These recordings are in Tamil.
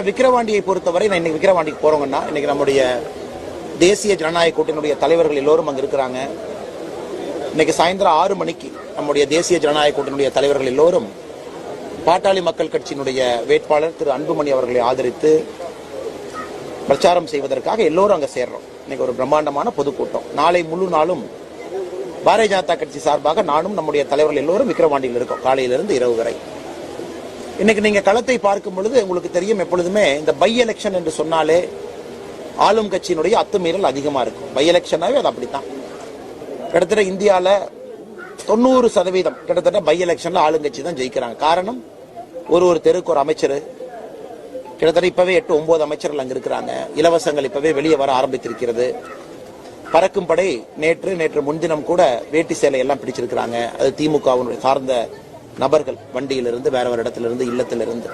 விக்கிரவாண்டியை பொறுத்தவரை நான் இன்னைக்கு விக்கிரவாண்டிக்கு போறோங்கன்னா இன்னைக்கு நம்முடைய தேசிய ஜனநாயக கூட்டணியுடைய தலைவர்கள் எல்லோரும் அங்க இருக்கிறாங்க. இன்னைக்கு சாயந்தரம் ஆறு மணிக்கு நம்முடைய தேசிய ஜனநாயக கூட்டணியுடைய தலைவர்கள் எல்லோரும் பாட்டாளி மக்கள் கட்சியினுடைய வேட்பாளர் திரு அன்புமணி அவர்களை ஆதரித்து பிரச்சாரம் செய்வதற்காக எல்லோரும் அங்க சேர்றோம். இன்னைக்கு ஒரு பிரம்மாண்டமான பொதுக்கூட்டம். நாளை முழு நாளும் பாரதிய ஜனதா கட்சி சார்பாக நானும் நம்முடைய தலைவர்கள் எல்லோரும் விக்கிரவாண்டியில் இருக்கோம். காலையிலிருந்து இரவு வரை. இன்னைக்கு நீங்க களத்தை பார்க்கும் பொழுது உங்களுக்கு தெரியும் எப்பொழுதுமே இந்த பை எலெக்ஷன் என்று சொன்னாலே ஆளும் கட்சியினுடைய அத்துமீறல் அதிகமா இருக்கும். பை எலெக்ஷனாவே அது அப்படித்தான். கிட்டத்தட்ட இந்தியால தொண்ணூறு சதவீதம் கிட்டத்தட்ட பை எலெக்ஷன்ல ஆளுங்கட்சி தான் ஜெயிக்கிறாங்க. காரணம் ஒரு ஒரு தெருக்கு ஒரு அமைச்சர் கிட்டத்தட்ட இப்பவே எட்டு ஒன்பது அமைச்சர்கள் அங்க இருக்கிறாங்க. இலவசங்கள் இப்பவே வெளியே வர ஆரம்பித்திருக்கிறது. பறக்கும் படை நேற்று நேற்று முன்தினம் கூட வேட்டி சேலை எல்லாம் பிடிச்சிருக்கிறாங்க. அது திமுகவினுடைய சார்ந்த நபர்கள் வண்டியிலிருந்து வேற ஒரு இடத்திலிருந்து இல்லத்திலிருந்து.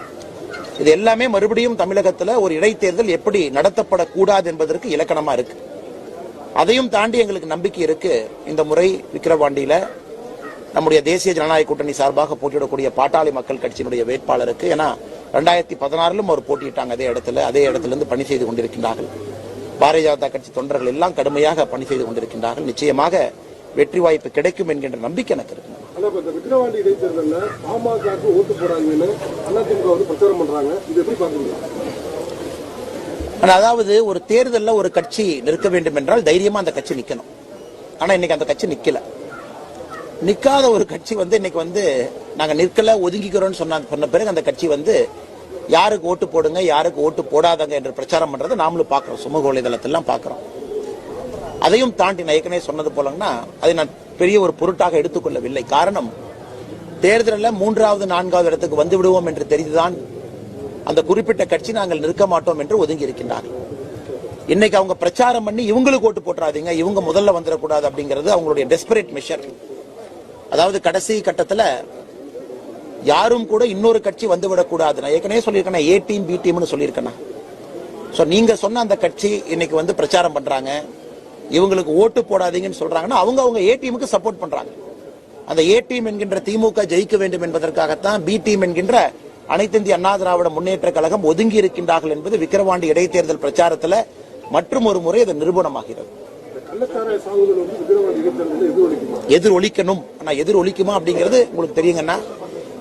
இது எல்லாமே மறுபடியும் தமிழகத்தில் ஒரு இடைத்தேர்தல் எப்படி நடத்தப்படக்கூடாது என்பதற்கு இலக்கணமா இருக்கு. அதையும் தாண்டி எங்களுக்கு நம்பிக்கை இருக்கு. இந்த முறை விக்கிரவாண்டியில நம்முடைய தேசிய ஜனநாயக கூட்டணி சார்பாக போட்டியிடக்கூடிய பாட்டாளி மக்கள் கட்சியினுடைய வேட்பாளருக்கு ஏன்னா ரெண்டாயிரத்தி பதினாறிலும் அவர் போட்டியிட்டாங்க அதே இடத்துல அதே இடத்துல இருந்து பணி செய்து கொண்டிருக்கின்றார்கள். பாரதிய ஜனதா கட்சி தொண்டர்கள் எல்லாம் கடுமையாக பணி செய்து கொண்டிருக்கின்றார்கள். நிச்சயமாக வெற்றி வாய்ப்பு கிடைக்கும் என்கின்ற நம்பிக்கை எனக்கு இருக்கு. ஆனா இப்ப இந்த விக்கிரவாண்டி இடைத்தேர்தல்ல பாமகக்கு ஓட்டு போறாங்கன்னு அதிமுக வந்து பிரச்சாரம் பண்றாங்க. இது எப்படி பாக்குறீங்க ஆனா அதாவது ஒரு தேர்தல்ல ஒரு கட்சி நிற்க வேண்டும் என்றால் தைரியமா அந்த கட்சி நிக்கணும். ஆனா இன்னைக்கு அந்த கட்சி நிக்கல. நிக்காத ஒரு கட்சி வந்து இன்னைக்கு வந்து நாங்க நிற்கல ஒதுங்கிக்கிறோம்னு சொன்ன சொன்ன பிறகு அந்த கட்சி வந்து யாருக்கு ஓட்டு போடுங்க யாருக்கு ஓட்டு போடாதங்க என்று பிரச்சாரம் பண்றதை நாமளும் பாக்குறோம் சமூக வலைதளத்தெல்லாம் பாக்குறோம் அதையும் தாண்டி நான் ஏற்கனவே சொன்னது போலங்கன்னா அதை நான் பெரிய ஒரு பொருட்டாக எடுத்துக்கொள்ளவில்லை. காரணம் தேர்தலில் மூன்றாவது நான்காவது இடத்துக்கு வந்து விடுவோம் என்று தெரிந்துதான் அந்த குறிப்பிட்ட கட்சி நாங்கள் நிற்க மாட்டோம் என்று ஒதுங்கி இருக்கின்றார்கள். இன்னைக்கு அவங்க பிரச்சாரம் பண்ணி இவங்களுக்கு ஓட்டு போட்டுறாதீங்க இவங்க முதல்ல வந்துடக்கூடாது அப்படிங்கிறது அவங்களுடைய டெஸ்பரேட் மெஷர் அதாவது கடைசி கட்டத்தில் யாரும் கூட இன்னொரு கட்சி வந்துவிடக்கூடாது நான் ஏற்கனவே சொல்லியிருக்கேன் ஏ டீம் பி டீம்னு சொல்லியிருக்கேன் ஸோ நீங்கள் சொன்ன அந்த கட்சி இன்னைக்கு வந்து பிரச்சாரம் பண்ணுறாங்க இவங்களுக்கு ஓட்டு போடாதீங்கன்னு சொல்றாங்கன்னா அவங்க அவங்க ஏ டீமுக்கு சப்போர்ட் பண்றாங்க. அந்த ஏ டீம் என்கின்ற திமுக ஜெயிக்க வேண்டும் என்பதற்காகத்தான் பி டீம் என்கின்ற அனைத்து இந்திய அண்ணா திராவிட முன்னேற்ற கழகம் ஒதுங்கி இருக்கின்றார்கள் என்பது விக்கிரவாண்டி இடைத்தேர்தல் பிரச்சாரத்துல மற்றும் ஒரு முறை அது நிரூபணமாகிறது. இந்த எதிரொலிக்குமா எதிர் ஒலிக்கணும் ஆனா எதிர் ஒலிக்குமா அப்படிங்கிறது உங்களுக்கு தெரியுங்கன்னா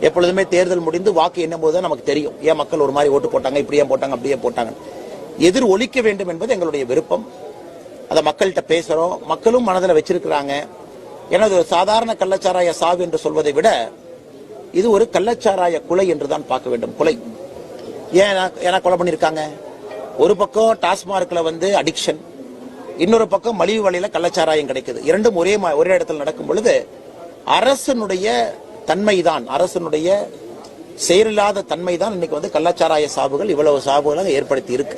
எப்பொழுதுமே தேர்தல் முடிந்து வாக்கு எண்ணும் போது நமக்கு தெரியும். ஏன் மக்கள் ஒரு மாதிரி ஓட்டு போட்டாங்க இப்படியே போட்டாங்க அப்படியே போட்டாங்க எதிர் ஒலிக்க வேண்டும் என்பது எங்களுடைய விருப்பம். அதை மக்கள்கிட்ட பேசுறோம். மக்களும் மனதில் வச்சிருக்கிறாங்க. ஏன்னா இது ஒரு சாதாரண கள்ளச்சாராய சாவு என்று சொல்வதை விட இது ஒரு கள்ளச்சாராய கொலை என்று தான் பார்க்க வேண்டும். கொலை. ஏன் ஏன்னா கொலை பண்ணியிருக்காங்க? ஒரு பக்கம் டாஸ்மார்க்ல வந்து அடிக்ஷன் இன்னொரு பக்கம் மலிவு வழியில கள்ளச்சாராயம் கிடைக்குது. இரண்டும் ஒரே ஒரே இடத்துல நடக்கும் பொழுது அரசனுடைய தன்மைதான் அரசனுடைய செயலில்லாத தன்மைதான் இன்னைக்கு வந்து கள்ளச்சாராய சாவுகள் இவ்வளவு சாவுகளாக ஏற்படுத்தி இருக்கு.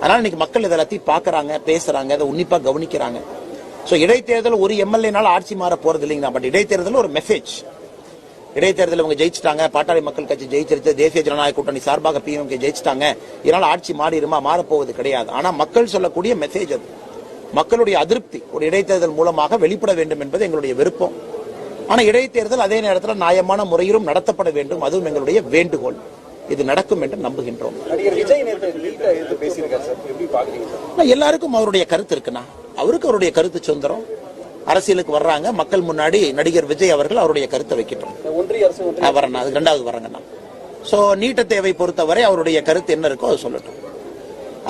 அதனால இன்னைக்கு மக்கள் இதை எல்லாத்தையும் பாக்குறாங்க பேசுறாங்க அதை உன்னிப்பா கவனிக்கிறாங்க. ஸோ இடைத்தேர்தல் ஒரு எம்எல்ஏனால ஆட்சி மாற போறது இல்லைங்க பட் இடைத்தேர்தல் ஒரு மெசேஜ் இடைத்தேர்தல் இவங்க ஜெயிச்சிட்டாங்க பாட்டாளி மக்கள் கட்சி ஜெயிச்சிருச்சு தேசிய ஜனநாயக கூட்டணி சார்பாக பிஎம்கே ஜெயிச்சிட்டாங்க. இதனால ஆட்சி மாறிடுமா மாறப்போவது கிடையாது. ஆனா மக்கள் சொல்லக்கூடிய மெசேஜ் அது. மக்களுடைய அதிருப்தி ஒரு இடைத்தேர்தல் மூலமாக வெளிப்பட வேண்டும் என்பது எங்களுடைய விருப்பம். ஆனா இடைத்தேர்தல் அதே நேரத்தில் நியாயமான முறையிலும் நடத்தப்பட வேண்டும். அதுவும் எங்களுடைய வேண்டுகோள். இது நடக்கும் என்று நம்புகின்றோம். எல்லாருக்கும் அவருடைய கருத்து இருக்குண்ணா. அவருக்கு அவருடைய கருத்து சுதந்திரம். அரசியலுக்கு வர்றாங்க. மக்கள் முன்னாடி நடிகர் விஜய் அவர்கள் அவருடைய கருத்தை வைக்கட்டும் வரேண்ணா அது ரெண்டாவது வரேங்கண்ணா சோ நீட்ட தேவை பொறுத்தவரை அவருடைய கருத்து என்ன இருக்கோ அது சொல்லட்டும்.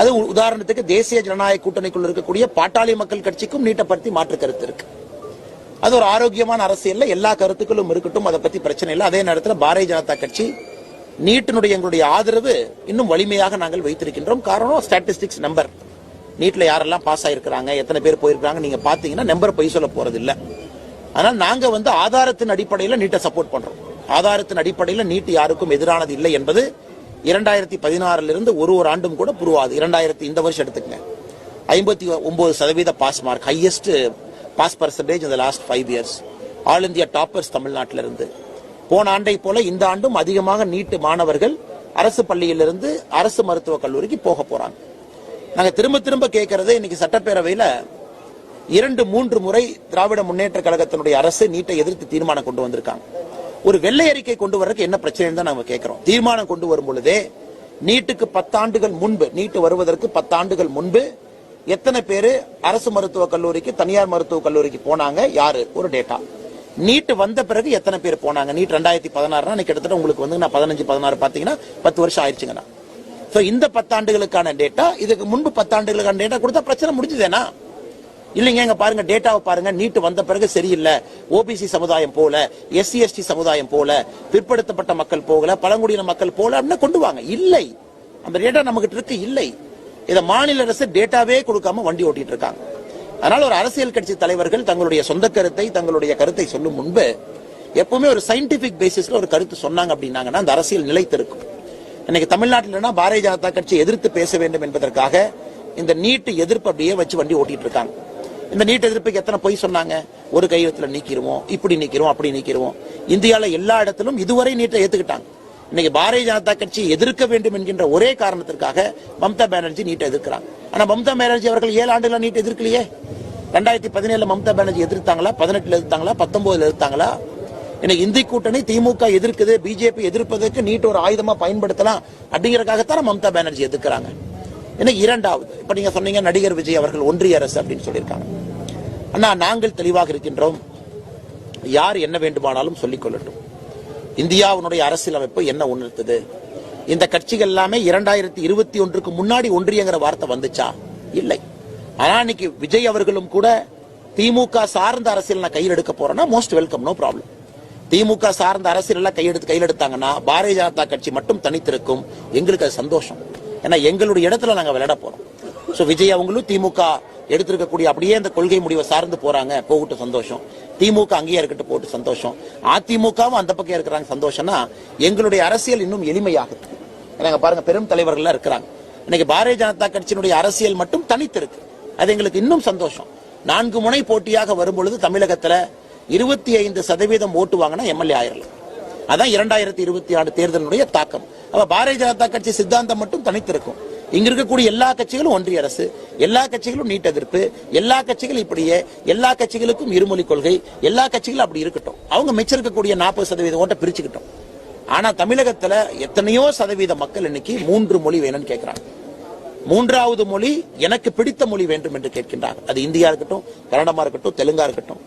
அது உதாரணத்துக்கு தேசிய ஜனநாயக கூட்டணிக்குள் இருக்கக்கூடிய பாட்டாளி மக்கள் கட்சிக்கும் நீட்டை பற்றி மாற்று கருத்து இருக்கு. அது ஒரு ஆரோக்கியமான அரசியல்ல எல்லா கருத்துக்களும் இருக்கட்டும். அதை பத்தி பிரச்சனை இல்லை. அதே நேரத்தில் பாரதிய ஜனதா கட்சி நீட்டினுடைய எங்களுடைய ஆதரவு இன்னும் வலிமையாக நாங்கள் வைத்திருக்கின்றோம். காரணம் ஸ்டாட்டிஸ்டிக்ஸ் நம்பர் நீட்ல யாரெல்லாம் பாஸ் ஆயிருக்கிறாங்க எத்தனை பேர் போயிருக்காங்க நீங்க பாத்தீங்கன்னா நம்பர் பொய் சொல்ல போறது இல்ல ஆனால் நாங்க வந்து ஆதாரத்தின் அடிப்படையில் நீட்டை சப்போர்ட் பண்றோம். ஆதாரத்தின் அடிப்படையில் நீட் யாருக்கும் எதிரானது இல்லை என்பது இரண்டாயிரத்தி பதினாறுல இருந்து ஒரு ஒரு ஆண்டும் கூட புரிவாது இரண்டாயிரத்தி இந்த வருஷம் எடுத்துக்கங்க. ஐம்பத்தி ஒன்பது சதவீத pass mark highest pass percentage இந்த last five years all India toppers தமிழ்நாட்டிலிருந்து. போன ஆண்டை போல இந்த ஆண்டும் அதிகமாக நீட்டு மாணவர்கள் அரசு பள்ளியிலிருந்து அரசு மருத்துவக் கல்லூரிக்கு போக போறாங்க. நாங்க திரும்ப திரும்ப கேட்கறது இன்னைக்கு சட்டப்பேரவையில இரண்டு மூன்று முறை திராவிட முன்னேற்ற கழகத்தினுடைய அரசு நீட்டை எதிர்த்து தீர்மானம் கொண்டு வந்திருக்காங்க. ஒரு வெள்ளை அறிக்கை கொண்டு வர்றதுக்கு என்ன பிரச்சனைன்னு தான் நாங்க கேட்கிறோம் தீர்மானம் கொண்டு வரும் பொழுதே நீட்டுக்கு பத்தாண்டுகள் முன்பு நீட்டு வருவதற்கு பத்தாண்டுகள் முன்பு எத்தனை பேரு அரசு மருத்துவக் கல்லூரிக்கு தனியார் மருத்துவக் கல்லூரிக்கு போனாங்க? யாரு? ஒரு டேட்டா. நீட் வந்த பிறகு எத்தனை பேர் போனாங்க? நீட் ரெண்டாயிரத்தி பதினாறுனா கிட்டத்தட்ட உங்களுக்கு வந்து நான் பதினஞ்சு பதினாறு பார்த்தீங்கன்னா பத்து வருஷம் ஆயிடுச்சுங்கண்ணா. ஸோ இந்த பத்தாண்டுகளுக்கான டேட்டா இதுக்கு முன்பு பத்தாண்டுகளுக்கான டேட்டா கொடுத்தா பிரச்சனை முடிஞ்சுதேனா இல்லைங்க எங்க பாருங்க டேட்டாவை பாருங்க. நீட்டு வந்த பிறகு சரியில்லை. ஓபிசி சமுதாயம் போல எஸ்சி எஸ்டி சமுதாயம் போல பிற்படுத்தப்பட்ட மக்கள் போகல பழங்குடியின மக்கள் போல அப்படின்னு கொண்டு வாங்க. இல்லை. அந்த டேட்டா நம்மகிட்ட இருக்கு இல்லை. இதை மாநில அரசு டேட்டாவே கொடுக்காம வண்டி ஓட்டிட்டு இருக்காங்க. அதனால ஒரு அரசியல் கட்சி தலைவர்கள் தங்களுடைய சொந்த கருத்தை தங்களுடைய கருத்தை சொல்லும் முன்பு எப்பவுமே ஒரு சயின்டிபிக் பேசிஸ்ல ஒரு கருத்து சொன்னாங்க அப்படின்னாங்கன்னா அந்த அரசியல் நிலைத்திருக்கும். இன்னைக்கு தமிழ்நாட்டில் பாரதிய ஜனதா கட்சி எதிர்த்து பேச வேண்டும் என்பதற்காக இந்த நீட்டு எதிர்ப்பு அப்படியே வச்சு வண்டி ஓட்டிட்டு இருக்காங்க. இந்த நீட் எதிர்ப்புக்கு எத்தனை பொய் சொன்னாங்க? ஒரு கையெழுத்துல நீக்கிடுவோம் இப்படி நீக்கிடுவோம் அப்படி நீக்கிடுவோம் இந்தியாவில் எல்லா இடத்திலும் இதுவரை நீட்டை ஏத்துக்கிட்டாங்க. இன்னைக்கு பாரதிய ஜனதா கட்சி எதிர்க்க வேண்டும் என்கின்ற ஒரே காரணத்திற்காக மம்தா பானர்ஜி நீட்டை எதிர்க்கிறாங்க ஆனா மம்தா பானர்ஜி அவர்கள் ஏழு ஆண்டுல நீட் எதிர்க்கலையே? ரெண்டாயிரத்தி பதினேழுல மம்தா பானர்ஜி எதிர்த்தாங்களா? பதினெட்டுல எதிர்த்தாங்களா? பத்தொன்பதுல எதிர்த்தாங்களா? இன்னைக்கு இந்தி கூட்டணி திமுக எதிர்க்குது பிஜேபி எதிர்ப்பதற்கு நீட் ஒரு ஆயுதமா பயன்படுத்தலாம் அப்படிங்கறதுக்காகத்தான் மம்தா பானர்ஜி எதிர்க்கிறாங்க. இன்னைக்கு இரண்டாவது இப்ப நீங்க சொன்னீங்க நடிகர் விஜய் அவர்கள் ஒன்றிய அரசு அப்படின்னு சொல்லியிருக்காங்க. அண்ணா நாங்கள் தெளிவாக இருக்கின்றோம். யார் என்ன வேண்டுமானாலும் சொல்லிக் கொள்ளட்டும். இந்தியாவினுடைய அரசியலமைப்பு என்ன உணர்த்துது? இந்த கட்சிகள் எல்லாமே இரண்டாயிரத்தி இருபத்தி ஒன்றுக்கு முன்னாடி ஒன்றியங்கிற வார்த்தை வந்துச்சா? இல்லை. ஆனா இன்னைக்கு விஜய் அவர்களும் கூட திமுக சார்ந்த அரசியல் நான் கையில் எடுக்க போறேன்னா most welcome no problem DMK சார்ந்த அரசியல் எல்லாம் கையெடுத்து கையில் எடுத்தாங்கன்னா பாரதிய ஜனதா கட்சி மட்டும் தனித்திருக்கும். எங்களுக்கு அது சந்தோஷம். ஏன்னா எங்களுடைய இடத்துல நாங்கள் விளையாட போறோம். ஸோ விஜய் அவங்களும் திமுக எடுத்திருக்கக்கூடிய அப்படியே அந்த கொள்கை முடிவை சார்ந்து போறாங்க போகட்டும் சந்தோஷம். திமுக அங்கேயே இருக்கட்டும் போட்டு சந்தோஷம். அதிமுகவும் அந்த பக்கம் இருக்கிறாங்க சந்தோஷம்னா எங்களுடைய அரசியல் இன்னும் எளிமையாகுது. நாங்கள் பாருங்க பெரும் தலைவர்கள்லாம் இருக்கிறாங்க. இன்னைக்கு பாரதிய ஜனதா கட்சியினுடைய அரசியல் மட்டும் தனித்திருக்கு அது எங்களுக்கு இன்னும் சந்தோஷம். நான்கு முனை போட்டியாக வரும்பொழுது தமிழகத்துல இருபத்தி ஐந்து சதவீதம் ஓட்டு வாங்கினா எம்எல்ஏ ஆயிரலாம் அதான் இரண்டாயிரத்தி இருபத்தி ஆறு தேர்தலினுடைய தாக்கம். அப்ப பாரதிய ஜனதா கட்சி சித்தாந்தம் மட்டும் தனித்திருக்கும் இங்க இருக்கக்கூடிய எல்லா கட்சிகளும் ஒன்றிய அரசு எல்லா கட்சிகளும் நீட் எதிர்ப்பு எல்லா கட்சிகளும் இப்படியே எல்லா கட்சிகளுக்கும் இருமொழி கொள்கை எல்லா கட்சிகளும் அப்படி இருக்கட்டும். அவங்க மிச்சம் இருக்கக்கூடிய நாற்பது சதவீத ஓட்டை பிரிச்சுக்கிட்டோம். ஆனா தமிழகத்துல எத்தனையோ சதவீத மக்கள் இன்னைக்கு மூன்று மொழி வேணும்னு கேட்கிறாங்க மூன்றாவது மொழி எனக்கு பிடித்த மொழி வேண்டும் என்று கேட்கின்றாங்க. அது இந்தியா இருக்கட்டும் கன்னடமா இருக்கட்டும் தெலுங்கா இருக்கட்டும்.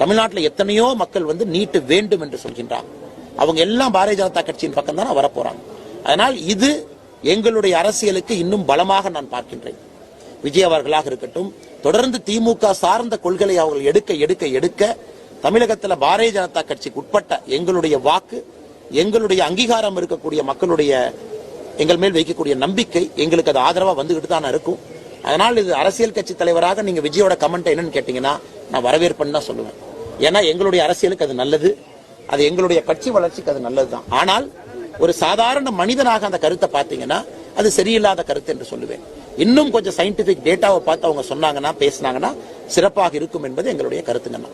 தமிழ்நாட்டில் எத்தனையோ மக்கள் வந்து நீட்டு வேண்டும் என்று சொல்கின்றாங்க. அவங்க எல்லாம் பாரதிய ஜனதா கட்சியின் பக்கம் தானே வரப்போறாங்க. அதனால் இது எங்களுடைய அரசியலுக்கு இன்னும் பலமாக நான் பார்க்கின்றேன். விஜய் அவர்களாக இருக்கட்டும் தொடர்ந்து திமுக சார்ந்த கொள்கைகளை அவர்கள் எடுக்க எடுக்க எடுக்க தமிழகத்தில் பாரதிய ஜனதா கட்சிக்கு உட்பட்ட எங்களுடைய வாக்கு எங்களுடைய அங்கீகாரம் இருக்கக்கூடிய மக்களுடைய எங்கள் மேல் வைக்கக்கூடிய நம்பிக்கை எங்களுக்கு அது ஆதரவாக வந்துகிட்டு தான் இருக்கும். அதனால் இது அரசியல் கட்சி தலைவராக நீங்கள் விஜயோட கமெண்ட் என்னன்னு கேட்டீங்கன்னா நான் வரவேற்புன்னு தான் சொல்லுவேன். ஏன்னா எங்களுடைய அரசியலுக்கு அது நல்லது. அது எங்களுடைய கட்சி வளர்ச்சிக்கு அது நல்லது தான் ஆனால் ஒரு சாதாரண மனிதனாக அந்த கருத்தை பார்த்தீங்கன்னா அது சரியில்லாத கருத்து என்று சொல்லுவேன். இன்னும் கொஞ்சம் சயின்டிபிக் டேட்டாவை பார்த்து அவங்க சொன்னாங்கன்னா பேசினாங்கன்னா சிறப்பாக இருக்கும் என்பது எங்களுடைய கருத்துங்கண்ணா